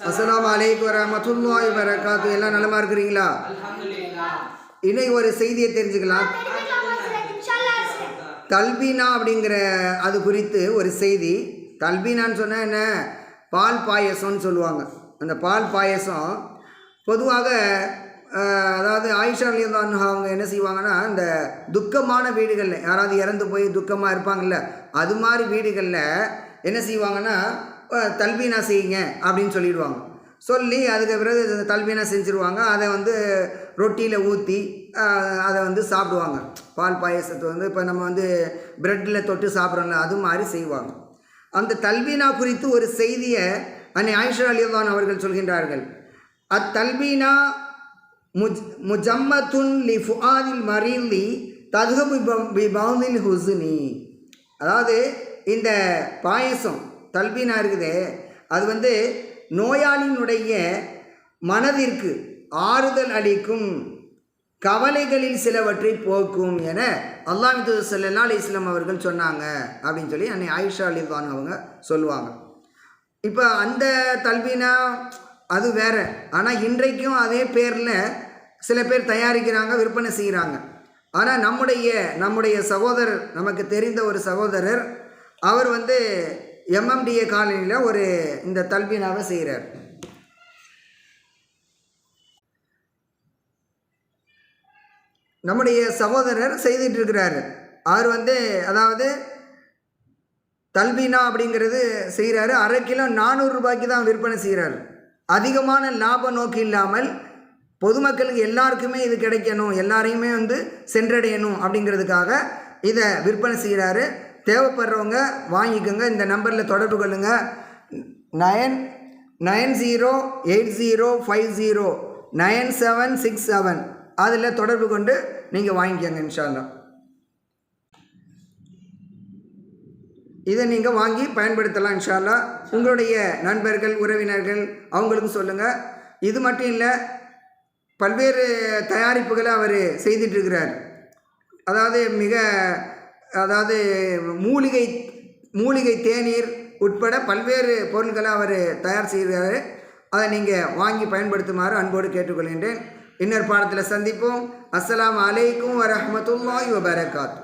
அஸ்ஸலாமு அலைக்கும் வரமத்துல்லாஹி வரகாத்து எல்லாம் நலமா இருக்கிறீங்களா? இன்னைக்கு ஒரு செய்தியை தெரிஞ்சுக்கலாம். தல்பீனா அப்படிங்கிற அது குறித்து ஒரு செய்தி. தல்பீனான்னு சொன்னால் என்ன? பால் பாயசம்னு சொல்லுவாங்க. அந்த பால் பாயசம் பொதுவாக அதாவது ஆயிஷா அலிதான் அவங்க என்ன செய்வாங்கன்னா இந்த துக்கமான வீடுகளில் யாராவது இறந்து போய் துக்கமாக இருப்பாங்கல்ல அது மாதிரி வீடுகளில் என்ன செய்வாங்கன்னா தல்வீனா தல்பீனா செய்யுங்க? அப்படின்னு சொல்லிடுவாங்க. சொல்லி அதுக்கு பிறகு தல்வீனா செஞ்சுருவாங்க? அதை வந்து ரொட்டியில் ஊற்றி அதை வந்து சாப்பிடுவாங்க. பால் பாயசத்தை வந்து இப்போ நம்ம வந்து ப்ரெட்டில் தொட்டு சாப்பிட்றோம்ல அது மாதிரி செய்வாங்க. அந்த தல்பீனா குறித்து ஒரு செய்தியை அன்னை ஆயிஷா அலிவான் அவர்கள் சொல்கின்றார்கள். அத்தல்வீனா முஜ் முஜம்மத்துன் லி ஃபுஆதில் மரீலி பி பவுதில் ஹுசுனி அதாவது இந்த பாயசம் தல்பீனா இருக்குது. அது வந்து நோயாளியினுடைய மனதிற்கு ஆறுதல் அளிக்கும் கவலைகளில் சிலவற்றை போக்கும் என அல்லாஹ் சல்லா அலி இஸ்லாம் அவர்கள் சொன்னாங்க அப்படின்னு சொல்லி அன்னை ஆயிஷா அலிதான் அவங்க சொல்லுவாங்க. இப்போ அந்த தல்பீனா அது வேற. ஆனால் இன்றைக்கும் அதே பேரில் சில பேர் தயாரிக்கிறாங்க விற்பனை செய்கிறாங்க ஆனால் நம்முடைய நம்முடைய சகோதரர் நமக்கு தெரிந்த ஒரு சகோதரர் அவர் வந்து எம்எம்டிஏ காலனியில் ஒரு இந்த தல்பீனாவை செய்கிறார் நம்முடைய சகோதரர் செய்துட்டு இருக்கிறாரு அவர் வந்து அதாவது தல்பீனா அப்படிங்கிறது செய்கிறாரு அரை கிலோ நானூறு ரூபாய்க்கு தான் விற்பனை செய்கிறாரு அதிகமான லாப நோக்கு இல்லாமல் பொதுமக்களுக்கு எல்லாருக்குமே இது கிடைக்கணும் எல்லாரையுமே வந்து சென்றடையணும் அப்படிங்கிறதுக்காக இதை விற்பனை செய்கிறாரு தேவைப்படுறவங்க வாங்கிக்கோங்க. இந்த நம்பரில் தொடர்பு கொள்ளுங்க. Nine nine zero eight zero five zero nine seven six seven. அதில் தொடர்பு கொண்டு நீங்கள் வாங்கிக்கோங்க இன்ஷால்லா இதை நீங்கள் வாங்கி பயன்படுத்தலாம் இன்ஷால்லா உங்களுடைய நண்பர்கள் உறவினர்கள் அவங்களுக்கும் சொல்லுங்கள் இது மட்டும் இல்லை பல்வேறு தயாரிப்புகளை அவர் செய்துட்ருக்கிறார் அதாவது மிக அதாவது மூலிகை மூலிகை தேநீர் உட்பட பல்வேறு பொருட்களை அவர் தயார் செய்கிறாரு. அதை நீங்கள் வாங்கி பயன்படுத்துமாறு அன்போடு கேட்டுக்கொள்கின்றேன். இன்னொரு பாடத்தில் சந்திப்போம். அஸ்ஸலாமு அலைக்கும் வரஹ்மத்துல்லாஹி வபரகாத்து